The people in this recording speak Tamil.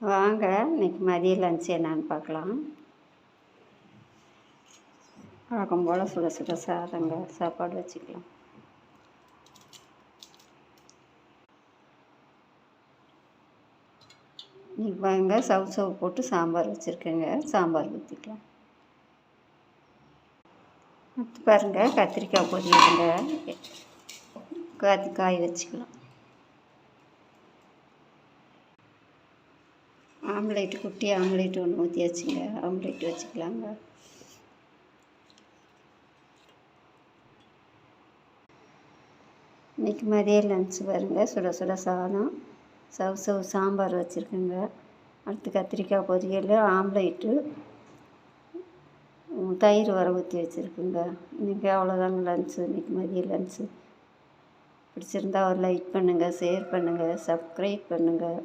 வாங்க இன்னைக்கு மதிய லஞ்ச் என்னான்னு பார்க்கலாம். வழக்கம் போல் சுட சுட சாதங்க சாப்பாடு வச்சுக்கலாம். இன்னைக்கு வாங்க சவு சவு போட்டு சாம்பார் வச்சுருக்கேங்க. சாம்பார் ஊற்றிக்கலாம் பாருங்கள் கத்திரிக்காய் பொரியலுங்க. காய் வச்சுக்கலாம். ஆம்லேட்டு குட்டி ஆம்லேட் ஒன்று ஊற்றி வச்சுங்க ஆம்லேட் வச்சுக்கலாங்க. இன்றைக்கி மதிய லன்ச் பாருங்க. சுட சுட சாதம். சவு சவு சாம்பார் வச்சுருக்கேங்க. அடுத்து கத்திரிக்காய் பொரியல் ஆம்லேட்டு. தயிர் வர ஊற்றி வச்சுருக்குங்க. இன்றைக்கி அவ்வளோதாங்க லன்ச்சு இன்றைக்கி மதிய லன்ச்சு பிடிச்சிருந்தா ஒரு லைக் பண்ணுங்கள் ஷேர் பண்ணுங்கள் சப்ஸ்கிரைப் பண்ணுங்கள்